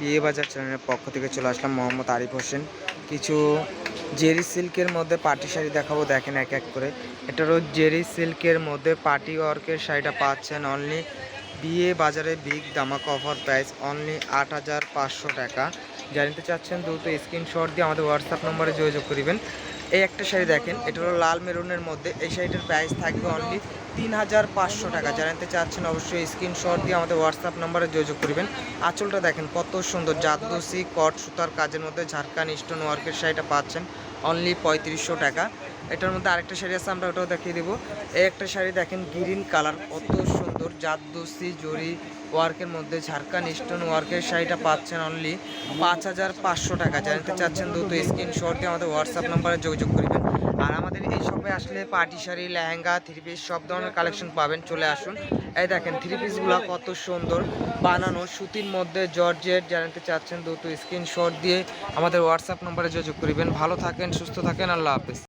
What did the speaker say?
বিয়ে বাজার চ্যানেলের পক্ষ থেকে চলে আসলাম মোহাম্মদ আরিফ হোসেন। কিছু জেরি সিল্কের মধ্যে পার্টি শাড়ি দেখাবো, দেখেন এক এক করে। এটারও জেরি সিল্কের মধ্যে পার্টি ওয়ার্কের শাড়িটা পাচ্ছেন অনলি বিয়ে বাজারে বিগ দামাক অফার প্রাইস অনলি আট হাজার পাঁচশো টাকা। জানিতে চাচ্ছেন দ্রুত স্ক্রিনশট দিয়ে আমাদের হোয়াটসঅ্যাপ নম্বরে যোগাযোগ করিবেন এই একটা শাড়ি দেখেন, এটা হলো লাল মেরুনের মধ্যে, এই শাড়িটার প্রাইস থাকবে অনলি তিন হাজার পাঁচশো টাকা। জানাতে চাচ্ছেন অবশ্যই স্ক্রিনশট দিয়ে আমাদের হোয়াটসঅ্যাপ নাম্বারে যোগাযোগ করবেন। আঁচলটা দেখেন, কত সুন্দর, জাদুসি, কট, সুতার কাজের মধ্যে ঝাড়খান স্টোন ওয়ার্কের শাড়িটা পাচ্ছেন অনলি পঁয়ত্রিশশো টাকা। এটার মধ্যে আরেকটা শাড়ি আছে, আমরা ওটাও দেখিয়ে দেবো। এই একটা শাড়ি দেখেন, গ্রিন কালার, কত সুন্দর, জাদুসি, জরি ওয়ার্কের মধ্যে ঝাড়খান স্টোন ওয়ার্কের শাড়িটা পাচ্ছেন অনলি পাঁচ হাজার পাঁচশো টাকা। জানতে চাচ্ছেন দ্রুত স্ক্রিনশট দিয়ে আমাদের হোয়াটসঅ্যাপ নাম্বারে যোগাযোগ করবেন। আর আমাদের এই শপে আসলে party sari, lehenga three piece সব ধরনের কালেকশন পাবেন। চলে আসুন। এই দেখেন থ্রি পিসগুলো কত সুন্দর। বানানো, সুতির মধ্যে জর্জেট জানাতে চাচ্ছেন দ্রুত স্ক্রিনশট দিয়ে আমাদের হোয়াটসঅ্যাপ নম্বরে যোগাযোগ করবেন। ভালো থাকেন, সুস্থ থাকেন, আল্লাহ হাফেজ।